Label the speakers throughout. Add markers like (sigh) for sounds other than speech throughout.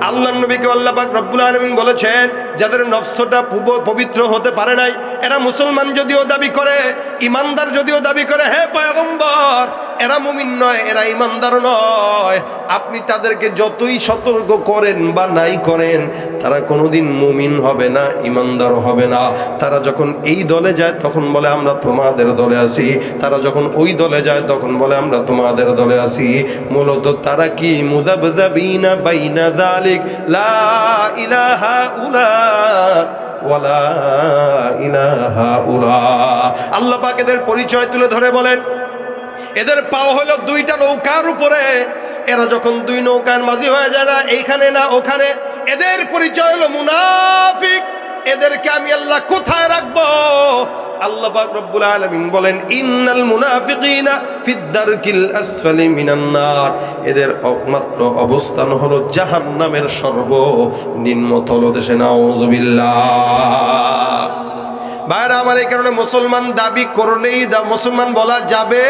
Speaker 1: আল্লাহর নবীকে আল্লাহ পাক বলেছেন, যাদের নফসটা পুব- পবিত্র হতে পারে নাই, এরা মুসলমান যদিও দাবি করে ইমানদার যদিও দাবি করে, হে পয়গম্বর এরা মুমিন নয়, এরা ইমানদার নয়। আপনি তাদেরকে যতই সতর্ক করেন বা নাই করেন, তারা কোনোদিন মুমিন হবে না, ইমানদার হবে না। তারা যখন এই দলে যায়, তখন বলে, আমরা তোমাদের দলে আসি তারা যখন ওই দলে যায়, তখন বলে, আমরা তোমাদের দলে আসি মূলত তারা কি? মুদাবদাবিনা বাইনা দালিক লা ইলাহা উলা, ওয়ালা ইলাহা উলা। আল্লাহ পাক এদের পরিচয় তুলে ধরে বলেন এদের পাও হলো দুইটা নৌকার উপরে। এরা যখন দুই নৌকার মাঝি হয়ে যায় না, এইখানে না ওখানে। এদের পরিচয় হলো মুনাফিক। এদেরকে আমি আল্লাহ কোথায় রাখব? আল্লাহ বলেন এদের একমাত্র অবস্থান হলো জাহান্নামের সর্ব ভাইরা, আমার এই কারণে মুসলমান দাবি করলেই মুসলমান বলা যাবে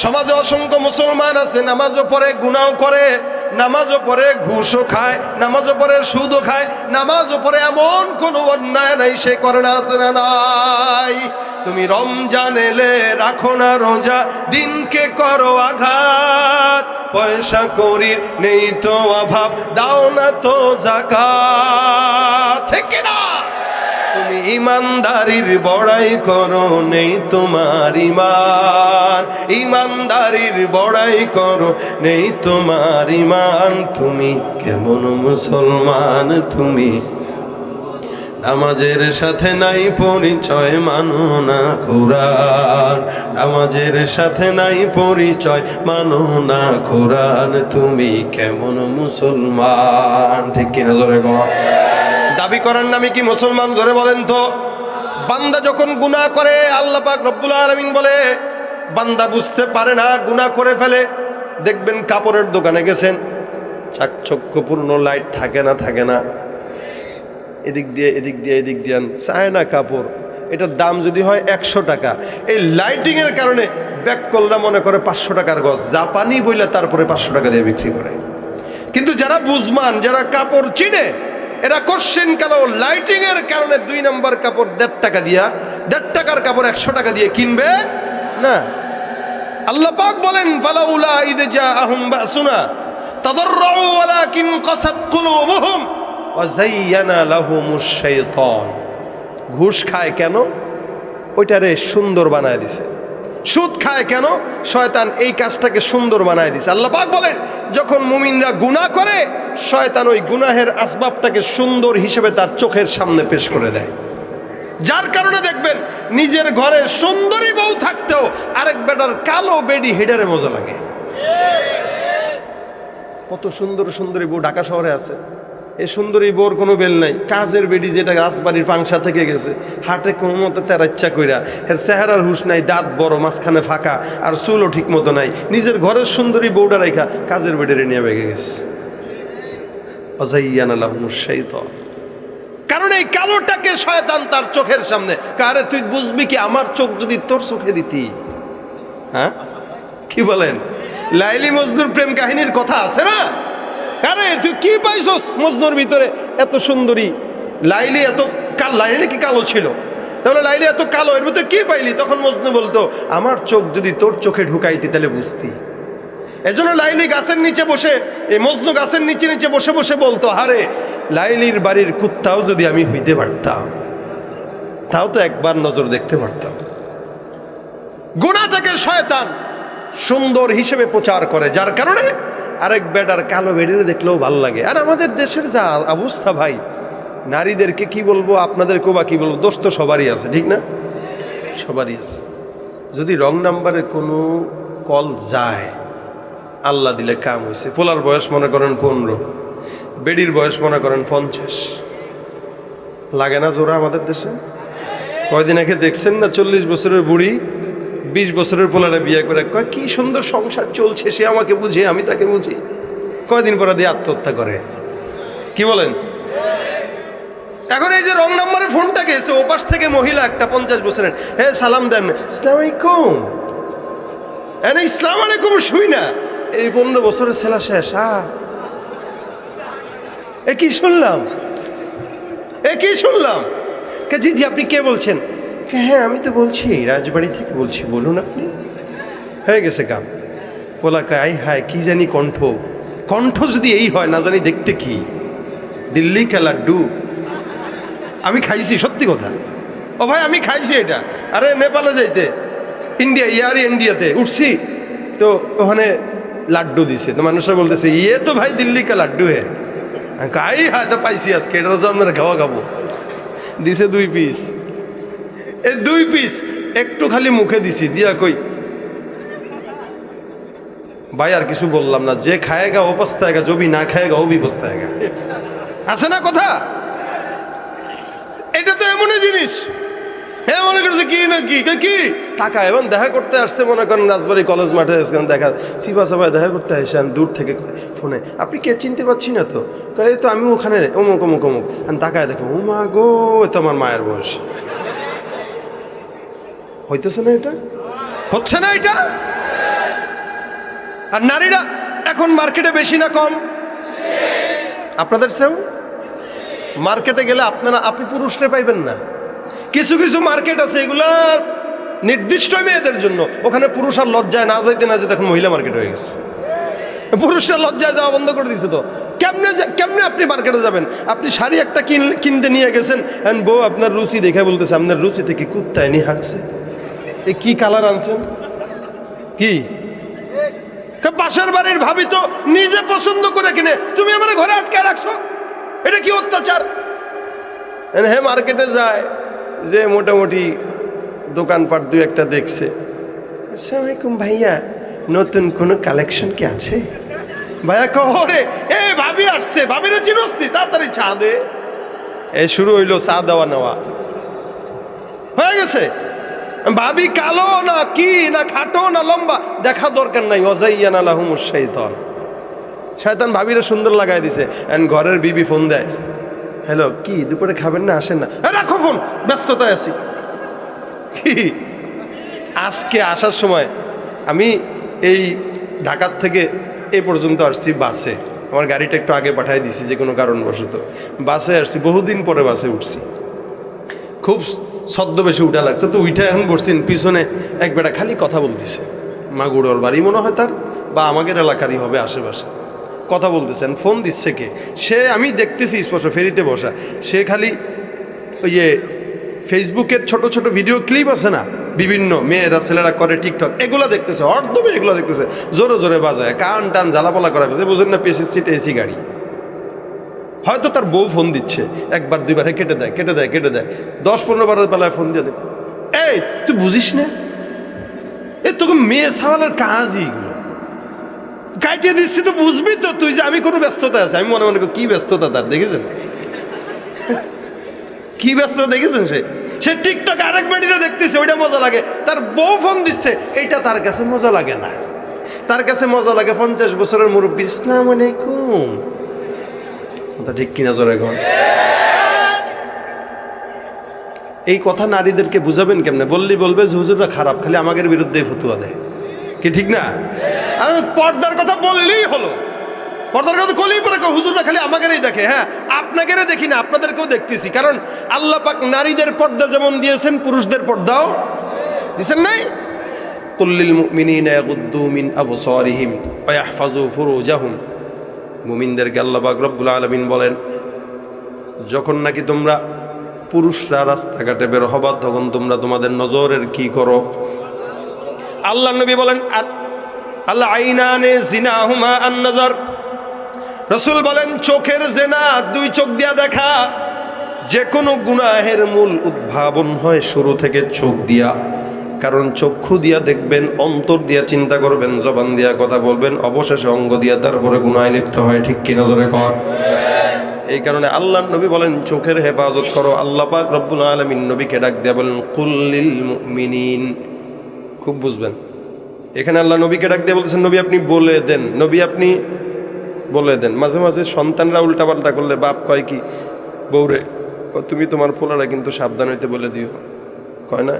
Speaker 1: সমাজে অসংখ্য মুসলমান আছে, নামাজও পড়ে গুনাও করে, নামাজও পড়ে, ঘুষও খায়, নামাজও পড়ে, সুদও খায়, নামাজও পড়ে, এমন কোনো অন্যায় নাই, সে করে না, আছে না নাই। তুমি রমজান এলে রাখো না রোজা, দিনকে করো আঘাত। পয়সা করির নেই তো অভাব, দাও না তো জাকাত। ঠিক না ইমানদারির বড়াই করো নেই তোমার ইমান। ইমানদারির বড়াই করো নেই তোমার ইমান। তুমি কেমন মুসলমান তুমি? নামাজের সাথে নাই পরিচয় মানো না কোরআন। নামাজের সাথে নাই পরিচয় মানো না কোরআন। তুমি কেমন মুসলমান, ঠিক কিনা জোরে গো দাবি করার নামে কি মুসলমান জোরে বলেন তো? বান্দা যখন গুনাহ করে, আল্লাহ পাক রব্বুল আলামিন বলে, বান্দা বুঝতে পারে না, গুনাহ করে ফেলে। দেখবেন কাপড়ের দোকানে গেছেন, চাকচক্যপূর্ণ লাইট থাকে না থাকে না। এদিক দিয়ে এদিক দিয়ে এদিক দিয়ে। চায় না কাপড়, এটার দাম যদি হয় একশো টাকা। এই লাইটিংয়ের কারণে ব্যাককলরা মনে করে পাঁচশো টাকার গছ জাপানি বইলে তারপরে পাঁচশো টাকা দিয়ে বিক্রি করে। কিন্তু যারা বুঝমান, যারা কাপড় চিনে এরা কোশ্চেন কেন লাইটিংয়ের কারণে দুই নম্বর কাপড় দেড় টাকা দিয়া, দেড় টাকার কাপড় একশো টাকা দিয়ে কিনবে? না। আল্লাহ পাক বলেন, ফালাউলা ইদে যা আহুম বাসুনা, তাদাররাউ ওয়ালাকিন কাসাত কুলুবুহুম, ওয়া যায়্যানা লাহুমুশ শাইতান। ঘুষ খায় কেন? ওইটারে সুন্দর বানায় দিছে। সুদ খায় কেন? শয়তান এই কাজটাকে সুন্দর বানায় দিছে। আল্লাহ পাক বলেন, যখন মুমিনরা গুনাহ করে, শয়তান ওই গুনাহের আসবাবটাকে সুন্দর হিসেবে তার চোখের সামনে পেশ করে দেয়। যার কারণে দেখবেন, নিজের ঘরে সুন্দরী বউ থাকতেও আরেক বেটার কালো বেডি হেডারে মজা লাগে। কত সুন্দর সুন্দরী বউ ঢাকা শহরে আছে। এই সুন্দরী বউর কোনো বেল নাই। কাজের বেডি যেটা রাজবাড়ির পাংসা থেকে গেছে। হাটে কোনো মতো তেরা ইচ্ছা কইরা এর চেহারার হুশ নাই, দাঁত বড়, মাঝখানে ফাঁকা, আর চুলও ঠিক মতো নাই। নিজের ঘরের সুন্দরী বউটা রেখা কাজের বেডে নিয়ে বেগে গেছে। কারণ এই কালোটাকে শয়তান তার চোখের সামনে। কারে, তুই বুঝবি কি আমার চোখ যদি তোর চোখে দিতি? হ্যাঁ? কি বলেন? লাইলি মজদুর প্রেম কাহিনীর কথা আছে না? আরে, তুই কি পাইছস মজনুর ভিতরে? এত সুন্দরী। লাইলি এত কাল লাইলি কি কালো ছিল? তাহলে লাইলি এত কালো, এর ভিতরে কি পাইলি? তখন মজনু বলতো, আমার চোখ যদি তোর চোখে ঢুকাইতি তাহলে বুঝতি। এজন্য লাইলি গাছের নিচে বসে, এই মজনু গাছের নিচে নিচে বসে বসে বলতো, আরে, লাইলির বাড়ির কুত্তাও যদি আমি হইতে পারতাম, তাও তো একবার নজর দেখতে পারতাম। গুণাটাকে শয়তান সুন্দর হিসেবে প্রচার করে, যার কারণে আরেক বেটার কালো বেড়ে দেখলেও ভালো লাগে। আর আমাদের দেশের যা অবস্থা ভাই নারীদেরকে কি বলব আপনাদেরকেও বা কী বলব দোষ তো সবারই আছে ঠিক না? সবারই আছে। যদি রং নাম্বারে কোনো কল যায় আল্লাহ দিলে কাম হয়েছে পোলার বয়স মনে করেন পনেরো বেডির বয়স মনে করেন পঞ্চাশ। লাগে না জোরা আমাদের দেশে? কয়দিন আগে দেখছেন না চল্লিশ বছরের বুড়ি বিশ বছরের পোলারে বিয়ে করে কয়, কি সুন্দর সংসার চলছে, সে আমাকে বুঝে, আমি তাকে বুঝি। কয়দিন পরে দিয়ে আত্মহত্যা করে। কি বলেন? এখন এই যে রং নাম্বারে ফোনটা গেছে ওপাশ থেকে মহিলা একটা পঞ্চাশ বছরের। হ্যাঁ সালাম দেন। সালাম আলাইকুম। এনে ইসলাম আলাইকুম, শুই না। এই পনেরো বছরের ছেলা শেষ, আ? এ কি শুনলাম? এ কি শুনলাম? জি জি, আপনি কে বলছেন? হ্যাঁ আমি তো বলছি রাজবাড়ি থেকে বলছি বলুন আপনি। হয়ে গেছে কাম। পোলাকা আই হায় কি জানি কণ্ঠ। কণ্ঠ যদি এই হয় না জানি দেখতে কি। দিল্লি কা লাড্ডু। আমি খাইছি সত্যি কথা। ও ভাই আমি খাইছি এটা। আরে নেপালে যাইতে। ইন্ডিয়া ইয়ার ইন্ডিয়াতে উঠছি। তো ওখানে লাড্ডু দিছে। তো মানুষরা বলতেছে ইয়ে তো ভাই দিল্লি কা লাড্ডু হে। কই, হ্যাঁ তো পাইছি আজকে এটা তো আপনারা খাওয়া খাব। দিছে দুই পিস এ দুই পিস একটু খালি মুখে দিছি দিয়া কই? ভাই আর কিছু বললাম না যে খায়গা ও পস্তায়গা জবি না খায়গা ও বি পস্তায়গা আছে না কথা? এটা তো এমনই জিনিস। হ্যাঁ মনে করছে কি না কি? কি টাকা এবং দেখা করতে আসছে মনে করেন রাজবাড়ি কলেজ মাঠে এসে দেখা চিপা চাপায় দেখা করতে আসেন দূর থেকে ফোনে আপনি কে? চিনতে পারছি না তো। এই তো আমি ওখানে অমুক অমুক অমুক। আমি তাকায় দেখো ও মা গো তো আমার মায়ের বয়স। হইতেছে না এটা? হচ্ছে না এটা? আর নারীরা এখন মার্কেটে বেশি না কম? আপনাদের সেও? মার্কেটে গেলে আপনারা, আপনি পুরুষরে পাইবেন না। কিছু কিছু মার্কেট আছে এগুলা নির্দিষ্ট মেয়েদের জন্য। ওখানে পুরুষ আর লজ্জায় না যাইতে না যেতে এখন মহিলা মার্কেট হয়ে গেছে। পুরুষরা লজ্জায় যাওয়া বন্ধ করে দিছে তো। কেমনে কেমনে আপনি মার্কেটে যাবেন? আপনি শাড়ি একটা কিন, কিনতে নিয়ে গেছেন বউ আপনার রুচি দেখে বলতেছে, আপনার রুচি থেকে কুত্তায় নিয়ে হাঁকছে। এই কি কালার আনছেন? কি? পাশের বাড়ির ভাবি তো নিজে পছন্দ করে কিনে। তুমি আমার ঘরে আটকে রাখছো? এটা কি অত্যাচার? হে মার্কেটে যায়, যে মোটামুটি দোকানপাট দু একটা দেখছে। ভাইয়া, নতুন কোনো কালেকশন কি আছে? ভাইয়া কহরে এ ভাবি আসছে, ভাবিরে চিনস নি, তাড়াতাড়ি চা দে। এ শুরু হইল চা দেওয়া নেওয়া। হয়ে গেছে? ভাবি কালো না কি না খাটো না লম্বা? দেখা দরকার নাই অজাইয়ান আলাহুমুস শৈতান শয়তান ভাবিরে সুন্দর লাগাই দিছে। অ্যান্ড ঘরের বিবি ফোন দেয়। হ্যালো, কি, দুপুরে খাবেন না? আসেন না। রাখো ফোন, ব্যস্ততায় আছি। (laughs) আজকে আসার সময় আমি এই ঢাকার থেকে এ পর্যন্ত আসছি বাসে। আমার গাড়িটা একটু আগে পাঠিয়ে দিছি, যে কোনো কারণবশত। বাসে আসছি, বহুদিন পরে বাসে উঠছি। খুব ছদ্মবেশে উঠা লাগছে। তো উইঠা এখন বসছেন পিছনে এক বেটা খালি কথা বলতেছে। মাগুড়োর বাড়ি মনে হয় তার, বা আমাদের এলাকারই হবে আশেপাশে। কথা বলতেছেন ফোন দিচ্ছে কে? সে, আমি দেখতেছি স্পষ্ট, ফেরিতে বসা। সে খালি ওই যে ফেসবুকের ছোট ছোট ভিডিও ক্লিপ আছে না? বিভিন্ন মেয়েরা, ছেলেরা করে টিকটক এগুলো দেখতেছে অর্ধমে এগুলো দেখতেছে। জোরে জোরে বাজায়, কান টান জ্বালাপালা করা বুঝেন না, পেশির সিটে এসি গাড়ি। হয়তো তার বউ ফোন দিচ্ছে। একবার, দুইবার কেটে দেয় কেটে দেয় কেটে দেয়। দশ, পনেরো, বারের বেলায় ফোন দিয়ে দেয়। এই, তুই বুঝিস না? এ তোকে মেয়ে সাওয়ালের কাজই এগুলো। কাটিয়ে দিচ্ছি তো বুঝবি তো তুই যে আমি কোনো ব্যস্ততা আছে। আমি মনে মনে কি ব্যস্ততা তার, দেখেছেন? কি ব্যস্ততা দেখেছেন সে? সে টিকটক আরেক বেডিরা দেখতেছে, ওইটা মজা লাগে। তার বউ ফোন দিচ্ছে এইটা তার কাছে মজা লাগে না। তার কাছে মজা লাগে পঞ্চাশ বছরের মুরব্বী ইসলাম আলাইকুম। কথা ঠিক কিনা জোরে এখন এই কথা নারীদেরকে বুঝাবেন কেমনে? বললি বলবে যে হুজুররা খারাপ, খালি আমাদের বিরুদ্ধে ফতুয়া দেয়। কি ঠিক না? আমি পর্দার কথা বললেই হলো। পর্দার কথা কলেই পরে হুজুররা খালি আমাদেরই দেখে। হ্যাঁ আপনাদেরও দেখি না, আপনাদেরকেও দেখতেছি। কারণ আল্লাহ পাক নারীদের পর্দা যেমন দিয়েছেন, পুরুষদের পর্দাও দিয়েছেন নাই? কুল্লিল মুমিনিনা ইয়াগুদ্দু মিন আবসারিহিম ওয়া ইয়াহফাজু ফুরুজাহুম। মুমিনদেরকে আল্লাহ পাক রব্বুল আলামিন বলেন, যখন নাকি তোমরা পুরুষরা রাস্তাঘাটে বের হবা, তখন তোমরা তোমাদের নজরের কি করো? আল্লাহ নবী বলেন আর আল্লাহ আন নজর। রসুল বলেন, চোখের জেনা দুই চোখ দিয়া দেখা, যে কোনো গুনাহের মূল উদ্ভাবন হয় শুরু থেকে চোখ দিয়া। কারণ চক্ষু দিয়া দেখবেন, অন্তর দিয়া চিন্তা করবেন, জবান দিয়া কথা বলবেন, অবশেষে অঙ্গ দিয়া তারপরে গুণায় লিপ্ত হয়, ঠিক কি নজরে কর? এই কারণে আল্লাহ নবী বলেন, চোখের হেফাজত করো, আল্লাহ পাক রব্বুল আলমিন নবীকে ডাক দিয়া বলেন কুল্লিল মুমিনিন। খুব বুঝবেন। এখানে আল্লাহ নবীকে ডাক দিয়ে বলছেন নবী আপনি বলে দেন, নবী আপনি বলে দেন। মাঝে মাঝে সন্তানরা উল্টাপাল্টা করলে, বাপ কয় কি? বউরে ও তুমি তোমার পোলারা কিন্তু সাবধান হইতে বলে দিও। কয় না?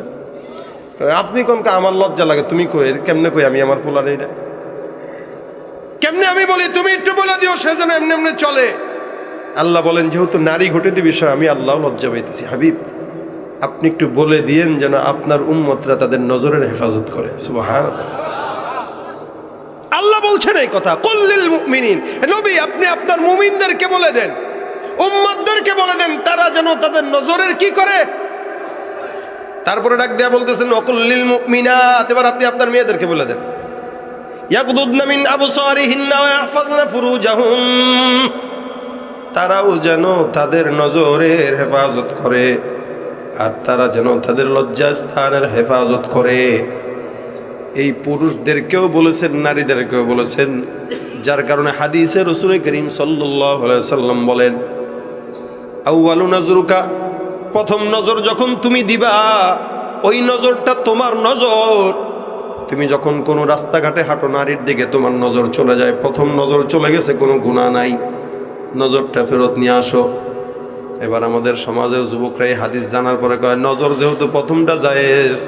Speaker 1: আপনি কোন আমার লজ্জা লাগে, তুমি কই? কেমনে কই আমি আমার পোলার এটা? কেমনে আমি বলি, তুমি একটু বলে দিও, সে যেন এমনি এমনি চলে। আল্লাহ বলেন, যেহেতু নারী ঘটিত বিষয় আমি আল্লাহ লজ্জা পাইতেছি। হাবিব, আপনি একটু বলে দিয়েন যেন আপনার উম্মতরা তাদের নজরের হেফাজত করে। আল্লাহ বলছেন এই কথা কল্লিল নবী, আপনি আপনার মুমিনদেরকে বলে দেন, উম্মতদেরকে বলে দেন, তারা যেন তাদের নজরের কি করে? তারপরে ডাক দেয়া বলতেছেন অকুল্লিল মুমিনাত। এবার আপনি আপনার মেয়েদেরকে বলে দেন। মিন ইয়াহফাজনা ফুরুজাহুম। তারাও যেন তাদের নজরের হেফাজত করে, আর তারা যেন তাদের লজ্জাস্থানের হেফাজত করে। এই পুরুষদেরকেও বলেছেন, নারীদেরকেও বলেছেন, যার কারণে হাদিসে রসুল করিম সাল্লাম বলেন আউআলু নজরুকা প্রথম নজর যখন তুমি দিবা, ওই নজরটা তোমার নজর। তুমি যখন কোনো রাস্তাঘাটে হাঁটো নারীর দিকে, তোমার নজর চলে যায়। প্রথম নজর চলে গেছে, কোনো গুণা নাই। নজরটা ফেরত নিয়ে আসো। এবার আমাদের সমাজের যুবকরা এই হাদিস জানার পরে কয়, নজর যেহেতু প্রথমটা জায়েজ,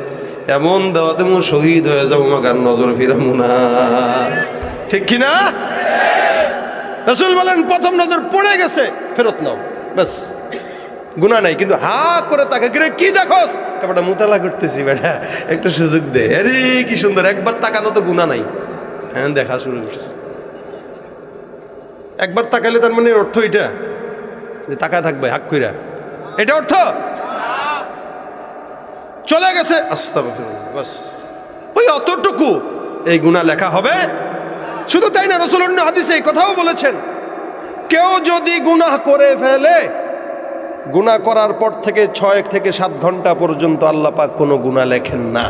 Speaker 1: এমন দেওয়াতে মু শহীদ হয়ে যাব মাগার নজর ফিরামু না। ঠিক কি না? রসুল বলেন, প্রথম নজর পড়ে গেছে, ফেরত নাও। ব্যাস। গুণা নাই, কিন্তু হা করে তাকে কিরে কি দেখোস? কাপড়টা মুতালা করতেছি বেটা, একটা সুযোগ দে। আরে, কি সুন্দর, একবার তাকানো তো গুণা নাই। হ্যাঁ দেখা শুরু করছে। একবার তাকাইলে তার মানে অর্থ এটা, যে তাকায় থাকবে হাক কইরা। এটা অর্থ? চলে গেছে। বাস। ওই অতটুকু এই গুণা লেখা হবে। শুধু তাই না, রসুল হাদিসে এই কথাও বলেছেন, কেউ যদি গুনাহ করে ফেলে গুনাহ করার পর থেকে ছয় থেকে সাত ঘণ্টা পর্যন্ত আল্লাহ পাক কোনো গুনাহ লেখেন না।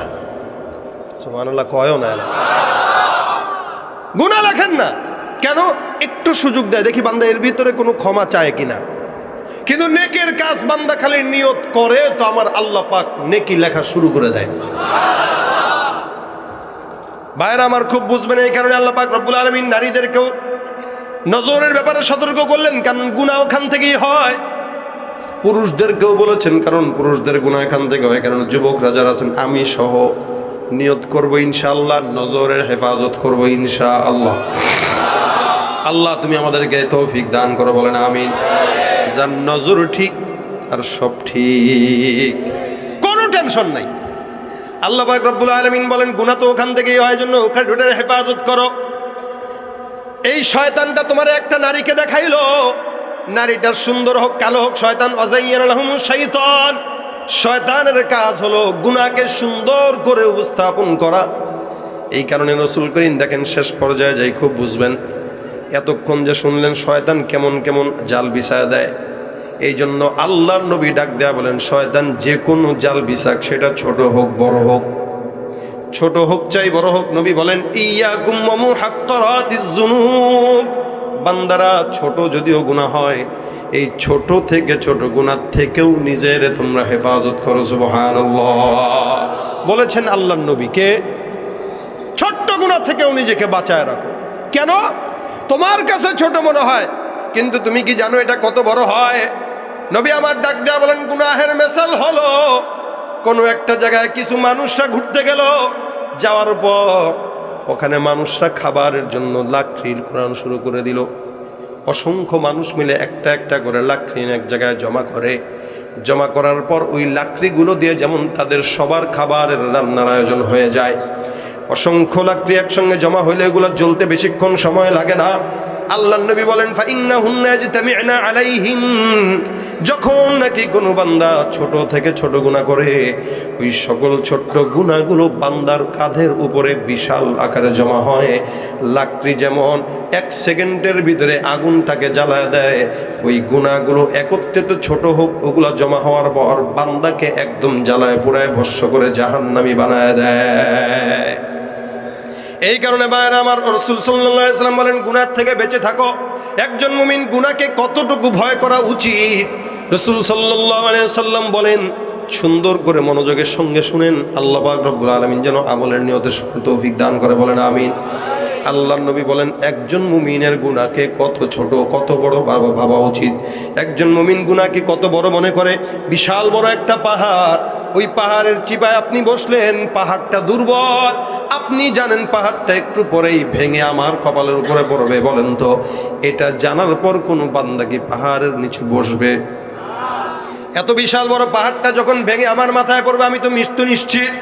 Speaker 1: সুবহানাল্লাহ, কয়ও না গুনাহ লেখেন না। কেন? একটু সুযোগ দেয়। দেখি বান্দা, এর ভিতরে কোনো ক্ষমা চায় কিনা। কিন্তু নেকের কাজ বান্দা খালি নিয়ত করে, তো আমার আল্লাহ পাক নেকি লেখা শুরু করে দেয়। ভাইরা আমার খুব বুঝবেন এই কারণে আল্লাহ পাক রব্বুল আলমিন নারীদেরকেও নজরের ব্যাপারে সতর্ক করলেন, কারণ গুণা ওখান থেকেই হয়। পুরুষদেরকেও বলেছেন, কারণ পুরুষদের গুণা এখান থেকে হয়, কারণ যুবকরা যারা আছেন, আমি সহ নিয়ত করব ইনশাআল্লাহ, নজরের হেফাজত করব ইনশা আল্লাহ আল্লাহ তুমি আমাদেরকে তৌফিক দান করো, বলেন আমিন। যার নজর ঠিক আর সব ঠিক। কোনো টেনশন নাই। আল্লাহ রব্বুল আলমিন বলেন গুণা তো ওখান থেকেই হয় জন্য ওখানে হেফাজত করো। এই শয়তানটা তোমার একটা নারীকে দেখাইলো নারীটা সুন্দর হোক, কালো হোক, শয়তান, অজাইয়ান শয়তানের কাজ হলো গুনাকে সুন্দর করে উপস্থাপন করা। এই কারণে রসুল করিম দেখেন, শেষ পর্যায়ে যাই খুব বুঝবেন, এতক্ষণ যে শুনলেন শয়তান কেমন কেমন জাল বিছায় দেয় এই জন্য আল্লাহর নবী ডাক দেয়া বলেন, শয়তান যে কোনো জাল বিছাক, সেটা ছোট হোক, বড় হোক। ছোট হোক চাই, বড় হোক, নবী বলেন, ইয়া কুম্মু হাক্কারাতিজুনুব বান্দারা, ছোট যদিও গুনাহ হয়, এই ছোট থেকে ছোট গুণার থেকেও নিজের তোমরা হেফাজত করো, সুবহানাল্লাহ। বলেছেন আল্লাহর নবীকে ছোট্ট গুণা থেকেও নিজেকে বাঁচায় রাখো। কেন? তোমার কাছে ছোট মনে হয়, কিন্তু তুমি কি জানো এটা কত বড় হয়? নবী আমার ডাক দেয়া বলেন, গুনাহের মেসাল হলো, কোনো একটা জায়গায় কিছু মানুষরা ঘুরতে গেল, যাওয়ার পর ওখানে মানুষরা খাবারের জন্য লাকড়ির কোরআন শুরু করে দিল। অসংখ্য মানুষ মিলে একটা একটা করে লাকড়ি এক জায়গায় জমা করে। জমা করার পর ওই লাকড়িগুলো দিয়ে যেমন তাদের সবার খাবারের রান্নার আয়োজন হয়ে যায়। অসংখ্য লাকড়ি একসঙ্গে জমা হইলে এগুলো জ্বলতে বেশিক্ষণ সময় লাগে না। আল্লাহ নবী বলেন আলাইহিম। যখন নাকি কোনো বান্দা ছোট থেকে ছোট গুণা করে, ওই সকল ছোট্ট গুণাগুলো বান্দার কাঁধের উপরে বিশাল আকারে জমা হয়। লাকড়ি যেমন এক সেকেন্ডের ভিতরে আগুনটাকে জ্বালায় দেয়, ওই গুণাগুলো একত্রিত ছোট হোক, ওগুলো জমা হওয়ার পর বান্দাকে একদম জ্বালায় পুরায় ভস্য করে জাহান্নামি বানায় দেয়। এই কারণে বাইরে আমার রসুল সাল্লাহ ইসলাম বলেন গুনার থেকে বেঁচে থাকো। একজন মুমিন গুনাকে কতটুকু ভয় করা উচিত? রসুল সাল্লাম বলেন, সুন্দর করে মনোযোগের সঙ্গে শুনেন, আল্লাহ রব্বুল আলমিন যেন আমলের নিয়তের তৌফিক দান করে বলেন, আমিন। আল্লাহ নবী বলেন, একজন মুমিনের গুনাকে কত ছোট, কত বড় ভাবা ভাবা উচিত। একজন মুমিন গুনাকে কত বড় মনে করে? বিশাল বড় একটা পাহাড়। ওই পাহাড়ের চিপায় আপনি বসলেন, পাহাড়টা দুর্বল। আপনি জানেন পাহাড়টা একটু পরেই ভেঙে আমার কপালের উপরে পড়বে, বলেন তো। এটা জানার পর কোনো বান্দা কি পাহাড়ের নিচে বসবে? এত বিশাল বড় পাহাড়টা যখন ভেঙে আমার মাথায় পড়বে, আমি তো মৃত্যু নিশ্চিত।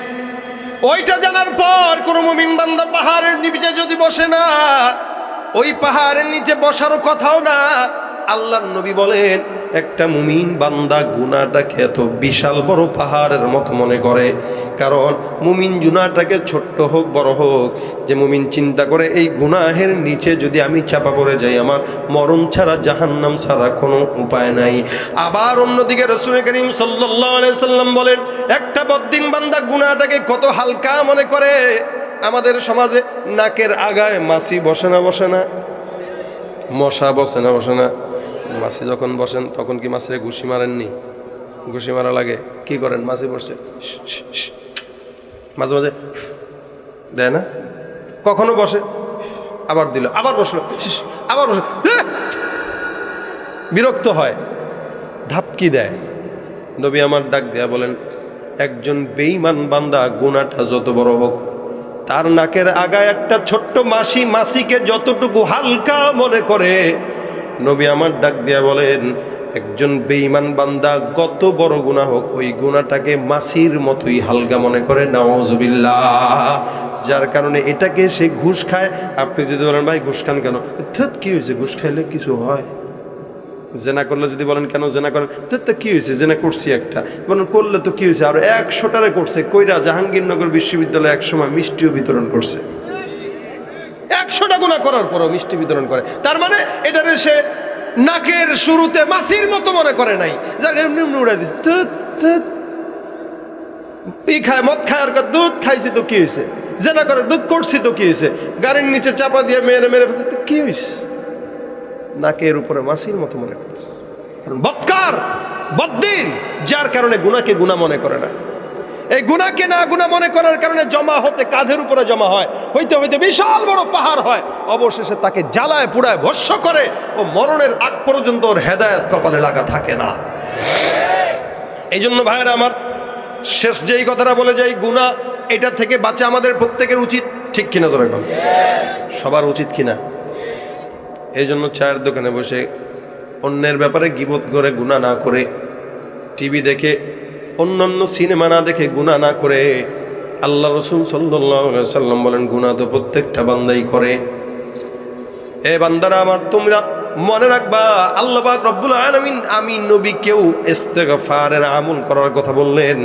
Speaker 1: ওইটা জানার পর কোনো মুমিন বান্দা পাহাড়ের নিচে যদি বসে না, ওই পাহাড়ের নিচে বসারও কথাও না। আল্লাহর নবী বলেন একটা মুমিন বান্দা গুনাটাকে এত বিশাল বড় পাহাড়ের মতো মনে করে। কারণ মুমিন গুনাটাকে ছোট্ট হোক, বড় হোক, যে মুমিন চিন্তা করে, এই গুনাহের নিচে যদি আমি চাপা পড়ে যাই, আমার মরণ ছাড়া জাহান্নাম ছাড়া কোনো উপায় নাই। আবার অন্যদিকে রসুল করিম সাল্লাম বলেন, একটা বদ্দিন বান্দা গুনাটাকে কত হালকা মনে করে। আমাদের সমাজে নাকের আগায় মাছি বসে না বসে না, মশা বসে না বসে না। মাছি যখন বসেন তখন কি মাছের ঘুষি মারেননি? ঘুষি মারা লাগে। কি করেন? শ, শ। মাঝে মাঝে দেয় না? কখনো বসে। আবার দিল আবার বসল আবার বসে। হ্যাঁ! বিরক্ত হয় ধাপকি দেয়। নবী আমার ডাক দেয়া বলেন একজন বেইমান বান্দা গুনাটা যত বড় হোক তার নাকের আগায় একটা ছোট্ট মাসি মাসিকে যতটুকু হালকা মনে করে নবী আমার ডাক দিয়া বলেন, একজন বেইমান বান্দা কত বড় গুণা হোক, ওই গুণাটাকে মাসির মতোই হালকা মনে করে নাওজবিল্লাহ যার কারণে এটাকে সে ঘুষ খায়। আপনি যদি বলেন, ভাই, ঘুষ খান কেন? থত কি হয়েছে? ঘুষ খাইলে কিছু হয়? জেনা করলে যদি বলেন, কেন জেনা করেন? তো কী হয়েছে? জেনা করছি একটা। বলেন, করলে তো কী হয়েছে? আর একশোটারে করছে। কইরা জাহাঙ্গীরনগর বিশ্ববিদ্যালয়ে একসময় মিষ্টিও বিতরণ করছে। একশোটা গুণা করার পরও মিষ্টি বিতরণ করে। তার মানে এটারে সে নাকের শুরুতে মাসির মতো মনে করে নাই। যার এমনি এমনি উড়াই তুত ই খায়, মদ খায়, আর দুধ খাইছি তো কি হয়েছে জেনা করে, দুধ করছি তো কি হয়েছে গাড়ির নিচে চাপা দিয়ে মেরে মেরে ফেলছে তো কি হয়েছে নাকের উপরে মাসির মতো মনে করতেছে। কারণ বৎকার, বদ্দিন, যার কারণে গুনাকে গুণা মনে করে না। এই গুনাকে না গুণা মনে করার কারণে জমা হতে কাঁধের উপরে জমা হয়। হইতে হইতে বিশাল বড় পাহাড় হয়। অবশেষে তাকে জ্বালায় পুড়ায় ভস্য করে ও মরণের আগ পর্যন্ত ওর হেদায়ত কপালে লাগা থাকে না। এই জন্য ভাইয়েরা আমার, শেষ যেই কথাটা বলে যাই গুণা এটা থেকে বাঁচা আমাদের প্রত্যেকের উচিত। ঠিক কিনা জোরে কোন সবার উচিত কিনা? এই জন্য চায়ের দোকানে বসে অন্যের ব্যাপারে গিবত করে গুণা না করে টিভি দেখে অন্যান্য সিনেমা না দেখে গুণা না করে, আল্লাহ রসুল সাল্লাম বলেন গুণা তো প্রত্যেকটা বান্দাই করে। এ বান্দারা আমার, তোমরা মনে রাখবা, আল্লাহ রব্বুল আলামিন, আমি নবী কেউ ইস্তেগফারের আমল করার কথা বললেন।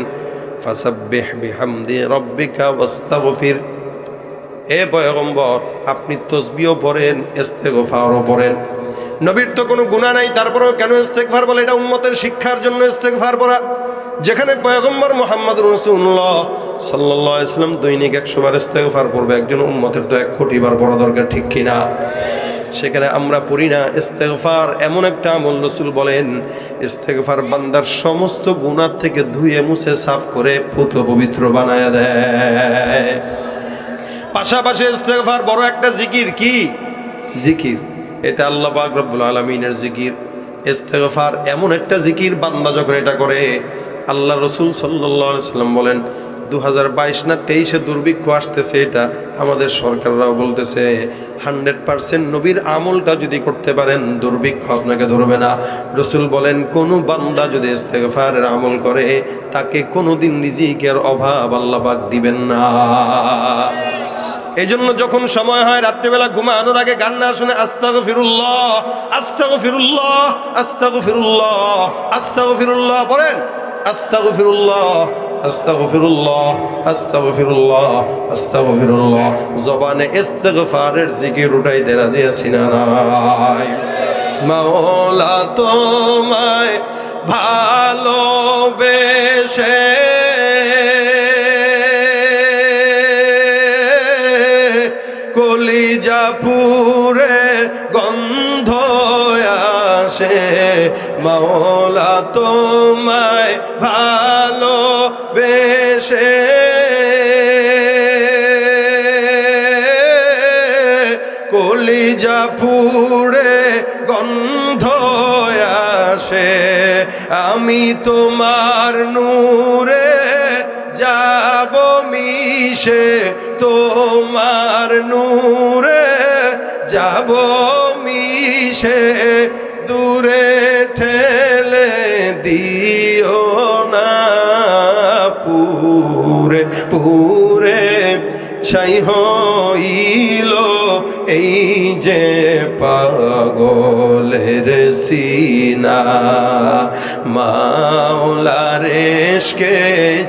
Speaker 1: আপনি তসবিও পড়েন, ইস্তেগফারও পড়েন। নবীর তো কোনো গুণা নাই, তারপরেও কেন ইস্তেগফার বলে? এটা উম্মতের শিক্ষার জন্য ইস্তেগফার পড়া। যেখানে পয়গম্বর মোহাম্মদ রসুল্লাহ সাল্লাহ ইসলাম দৈনিক একশো বার ইস্তেগফার পড়বে একজন উম্মতের তো এক কোটি বার পড়া দরকার, ঠিক কিনা? সেখানে আমরা পড়ি না। ইস্তেগফার এমন একটা আমল, রসুল বলেন, ইস্তেগফার বান্দার সমস্ত গুণার থেকে ধুয়ে মুছে, সাফ করে পুত পবিত্র বানায় দেয়। পাশাপাশি ইস্তেগফার বড় একটা জিকির কি? জিকির। এটা আল্লাহ পাক রব্বুল আলমিনের জিকির। ইস্তেগফার এমন একটা জিকির বান্দা যখন এটা করে আল্লাহ রসুল সাল্লাম বলেন দু হাজার বাইশ না তেইশে দুর্ভিক্ষ আসতেছে এটা আমাদের সরকাররাও বলতেছে। হান্ড্রেড পার্সেন্ট নবীর আমলটা যদি করতে পারেন, দুর্ভিক্ষ আপনাকে ধরবে না। রসুল বলেন, কোনো বান্দা যদি ইস্তেগফারের আমল করে, তাকে কোনোদিন রিজিকের অভাব আল্লাহ পাক দিবেন না। এই জন্য যখন সময় হয়, রাত্রেবেলা ঘুমানোর আগে গান না শুনে আস্তাগ ফিরুল্লাহ আস্তাগ ফিরুল্লাহ আস্তাগ ফিরুল্লাহ আস্তাগ ফিরুল্লাহ পড়েন আস্তাগ ফিরুল্লাহ আস্তাগ ফিরুল্লাহ আস্তাগ ফিরুল্লাহ আস্তাগ ফিরুল্লাহ জবানে ইস্তেগফারের জিকির উঠাইতে রাজি আছি না নাই? মাওলা তোমায় ভালোবেসে। কলিজা পুরে গন্ধ আসে। মাওলা তোমায় গন্ধ আসে। আমি তোমার নূরে যাব মিশে, তোমার নূরে যাব মিশে। দূরে ঠেলে দিও না পুরে পুরে ছাই হইল এই যে পাগলের সিনা মাওলারেশকে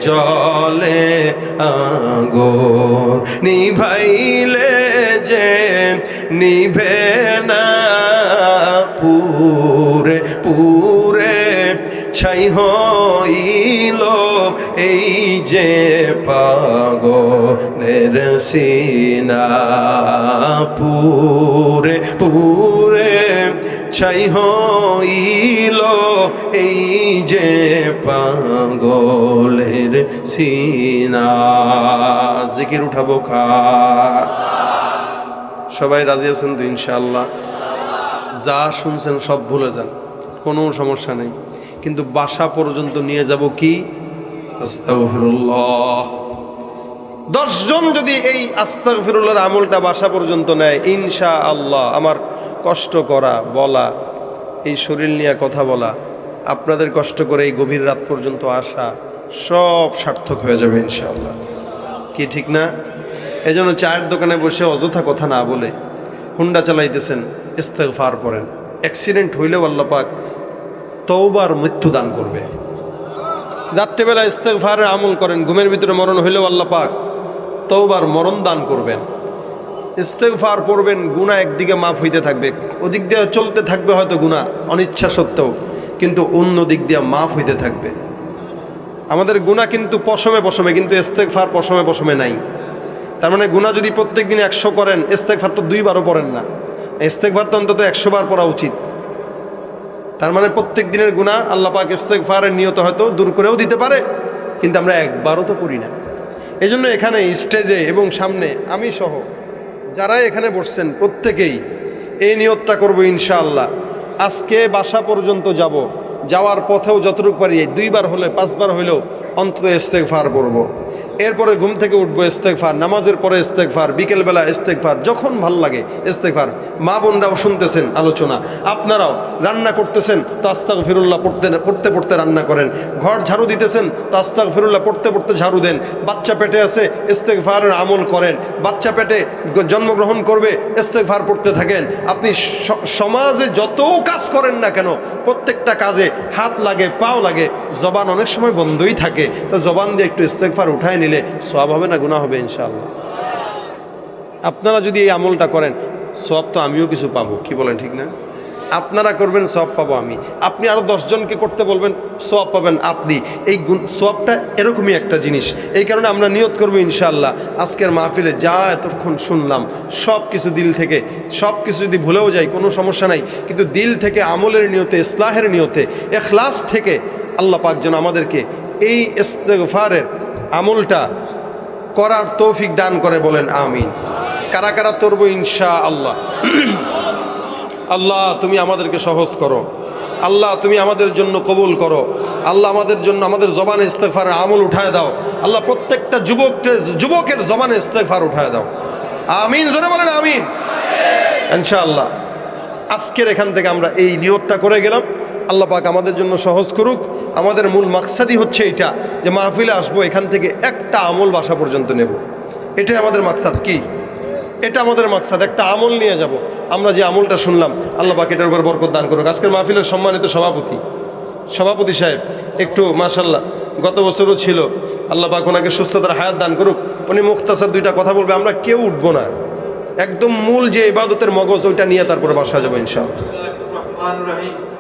Speaker 1: জলে আগুন নিভাইলে যে নিভে না, পুরে পুরে ছাই হইল এই যে পাগলের সিনা পুরে পুরে ছাই হইল এই যে পাগলের সিনা। জিকির উঠাবো খা। সবাই রাজি আছেন তো ইনশাআল্লাহ? যা শুনছেন সব ভুলে যান, কোনো সমস্যা নেই। কিন্তু বাসা পর্যন্ত নিয়ে যাব কি? দশজন যদি এই আস্তাগফিরুল্লাহর আমলটা বাসা পর্যন্ত নেয় ইনশা আল্লাহ আমার কষ্ট করা, বলা, এই শরীর নিয়ে কথা বলা, আপনাদের কষ্ট করে এই গভীর রাত পর্যন্ত আসা সব সার্থক হয়ে যাবে ইনশাআল্লাহ। কি ঠিক না? এই জন্য চায়ের দোকানে বসে অযথা কথা না বলে হুন্ডা চালাইতেছেন, ইস্তেগফার পড়েন। অ্যাক্সিডেন্ট হইলেও আল্লাহ পাক তৌবার মৃত্যু দান করবে। রাত্রেবেলা ইস্তেগফারের আমল করেন, ঘুমের ভিতরে মরণ হইলেও আল্লাহ পাক তৌবার মরণ দান করবেন। ইস্তেগফার পড়বেন গুণা একদিকে মাফ হইতে থাকবে। ওদিক দিয়ে চলতে থাকবে হয়তো গুণা অনিচ্ছা সত্ত্বেও, কিন্তু অন্য দিক দিয়ে মাফ হইতে থাকবে। আমাদের গুণা কিন্তু পশমে পশমে, কিন্তু ইস্তেগফার পশমে পশমে নাই। তার মানে গুণা যদি প্রত্যেক দিন একশো করেন, ইস্তেগফার তো দুইবারও পড়েন না। ইস্তেগফার তো অন্তত একশো বার পড়া উচিত। তার মানে প্রত্যেক দিনের গুণা আল্লাহ পাক ইস্তেগফারের নিয়ত হয়তো দূর করেও দিতে পারে, কিন্তু আমরা একবারও তো করি না। এই জন্য এখানে স্টেজে এবং সামনে আমি সহ যারা এখানে বসছেন প্রত্যেকেই এই নিয়তটা করব ইনশাআল্লাহ। আজকে বাসা পর্যন্ত যাব, যাওয়ার পথেও যতটুকু পারি, দুইবার হলে, পাঁচবার হইলেও অন্তত ইস্তেগফার পড়ব এরপরে ঘুম থেকে উঠবো ইস্তেগফার, নামাজের পরে ইস্তেগফার, বিকেলবেলা ইস্তেগফার, যখন ভালো লাগে ইস্তেগফার। মা বোনরাও শুনতেছেন আলোচনা, আপনারাও রান্না করতেছেন, তো আস্তাক ফিরুল্লাহ পড়তে পড়তে পড়তে রান্না করেন। ঘর ঝাড়ু দিতেছেন, তো আস্তাক ফিরুল্লাহ পড়তে পড়তে ঝাড়ু দেন। বাচ্চা পেটে আছে, ইস্তেগফারের আমল করেন। বাচ্চা পেটে জন্মগ্রহণ করবে, ইস্তেগফার পড়তে থাকেন। আপনি সমাজে যত কাজ করেন না কেন, প্রত্যেকটা কাজে হাত লাগে, পাও লাগে। জবান অনেক সময় বন্ধই থাকে। তো জবান দিয়ে একটু ইস্তেগফার উঠায় নিলে সব হবে না গুণা হবে ইনশাআল্লাহ। আপনারা যদি এই আমলটা করেন সব তো আমিও কিছু পাবো, কি বলেন ঠিক না? আপনারা করবেন সব পাবো আমি। আপনি আরও দশজনকে করতে বলবেন সব পাবেন আপনি। এই গুণ সবটা এরকমই একটা জিনিস। এই কারণে আমরা নিয়ত করব ইনশাআল্লাহ, আজকের মাহফিলে যা এতক্ষণ শুনলাম, সব কিছু দিল থেকে, সব কিছু যদি ভুলেও যাই, কোনো সমস্যা নাই। কিন্তু দিল থেকে, আমলের নিয়তে, ইসলাহের নিয়তে, এখলাস থেকে আল্লাহ পাক যেন আমাদেরকে এই ইস্তেগফারের আমলটা করার তৌফিক দান করে বলেন আমিন। কারা কারা তরবো ইনশা আল্লাহ আল্লাহ তুমি আমাদেরকে সহজ করো। আল্লাহ, তুমি আমাদের জন্য কবুল করো। আল্লাহ, আমাদের জন্য, আমাদের জবান ইস্তেফার আমল উঠায় দাও। আল্লাহ, প্রত্যেকটা যুবককে, যুবকের জবান ইস্তেফার উঠায় দাও। আমিন, জোরে বলেন আমিন। ইনশাআল্লাহ। আজকের এখান থেকে আমরা এই নিয়তটা করে গেলাম। আল্লাহ পাক আমাদের জন্য সহজ করুক। আমাদের মূল মাকসাদই হচ্ছে এটা যে মাহফিলে আসব, এখান থেকে একটা আমল বাসা পর্যন্ত নেব। এটাই আমাদের মাকসাদ। কি? এটা আমাদের মাকসাদ। একটা আমল নিয়ে যাব। আমরা যে আমলটা শুনলাম, আল্লাহ পাক এটার উপর বরকত দান করুক। আজকের মাহফিলের সম্মানিত সভাপতি সভাপতি সাহেব, একটু মাশাল্লাহ গত বছরও ছিল। আল্লাহ পাক ওনাকে সুস্থতার হায়াত দান করুক। উনি মুখতাসার দুইটা কথা বলবে, আমরা কেউ উঠবো না। একদম মূল যে ইবাদতের মগজ, ওইটা নিয়ে তারপরে বাসা যাব ইনশাআল্লাহ।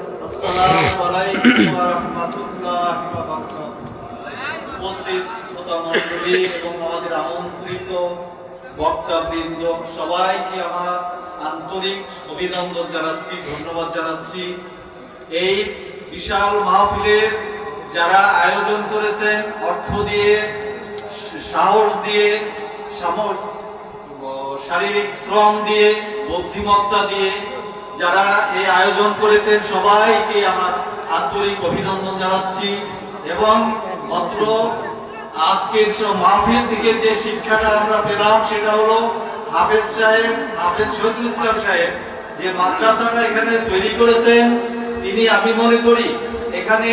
Speaker 2: এবং আমাদের আমন্ত্রিত সবাইকে আমার আন্তরিক অভিনন্দন জানাচ্ছি, ধন্যবাদ এই বিশাল মাহফিলের যারা আয়োজন করেছেন, অর্থ দিয়ে, সাহস দিয়ে শারীরিক শ্রম দিয়ে, বুদ্ধিমত্তা দিয়ে যারা এই আয়োজন করেছেন, সবাইকে আমার আন্তরিক অভিনন্দন জানাচ্ছি এবং অত্র আজকের মাহফিল থেকে যে শিক্ষাটা আমরা পেলাম, সেটা হলো হাফেজ সাহেব, হাফেজ শহীদুল ইসলাম সাহেব যে মাদ্রাসাটা এখানে তৈরি করেছেন, তিনি আমি মনে করি এখানে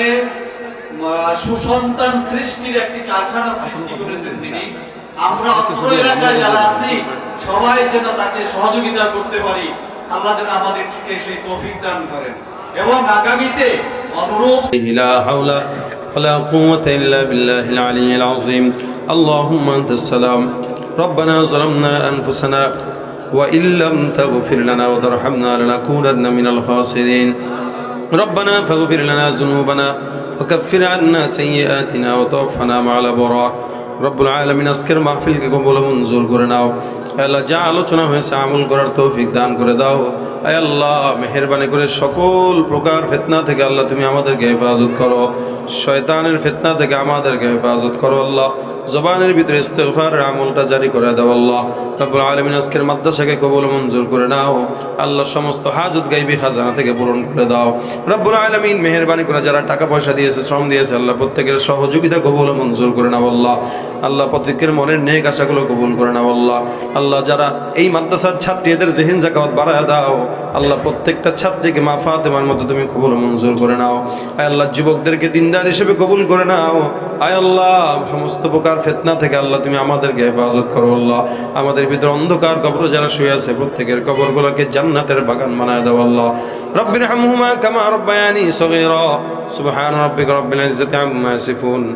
Speaker 2: সুসন্তান সৃষ্টির একটি কারখানা সৃষ্টি করেছেন তিনি। আমরা এলাকায় যারা আছি, সবাই যেন তাকে সহযোগিতা করতে পারি। আল্লাহ যেন আমাদেরকে সেই তৌফিক দান করেন এবং আগামীতে অনুরূপ
Speaker 1: فلا قوة إلا بالله العلي العظيم اللهم أنت السلام ربنا ظلمنا أنفسنا وإن لم تغفر لنا وترحمنا لنكونن من الخاسرين ربنا فاغفر لنا ذنوبنا وكفر عنا سيئاتنا وتوفنا مع الأبرار রব্বুল আলমিন আজকের মাহফিলকে কবল মঞ্জুর করে নাও। আল্লাহ, যা আলোচনা হয়েছে আমল করার তৌফিক দান করে দাও। আয় আল্লাহ, মেহরবানি করে সকল প্রকার ফেতনা থেকে আল্লাহ তুমি আমাদেরকে হেফাজত করো। শয়তানের ফেতনা থেকে আমাদেরকে হেফাজত করো আল্লাহ। জবানের ভিতরে ইস্তেফার আমলটা জারি করে দাও আল্লাহ। রব্বুল আলমিন আজকের মাদ্রাসাকে কবল মঞ্জুর করে নাও। আল্লাহ সমস্ত হাজত গাইবি খাজানা থেকে পূরণ করে দাও। রব্বুল আলমিন, মেহরবানি করে যারা টাকা পয়সা দিয়েছে, শ্রম দিয়েছে, আল্লাহ প্রত্যেকের সহযোগিতা কবুল মঞ্জুর করে নাও আল্লাহ। আল্লাহ প্রত্যেকের মনের নেক আশাগুলো কবুল করে নাও আল্লাহ। আল্লাহ, যারা এই মাদ্রাসার ছাত্রী, এদের জেহিন জাকাত বাড়ায় দাও। আল্লাহ, প্রত্যেকটা ছাত্রীকে মা ফাতেমার মতো তুমি কবুল মঞ্জুর করে নাও। আয় আল্লাহ, যুবকদেরকে দিনদার হিসেবে কবুল করে নাও। আয় আল্লাহ, সমস্ত প্রকার ফেতনা থেকে আল্লাহ তুমি আমাদেরকে হেফাজত করো আল্লাহ। আমাদের ভিতরে অন্ধকার কবর যারা শুয়ে আছে, প্রত্যেকের কবরগুলোকে জান্নাতের বাগান বানায় দাও আল্লাহ। রব্বির হামহুমা কামা রব্বায়ানি সগীরা। সুবহান রাব্বিকা রব্বিল ইজ্জাতি আম্মা ইয়াসিফুন।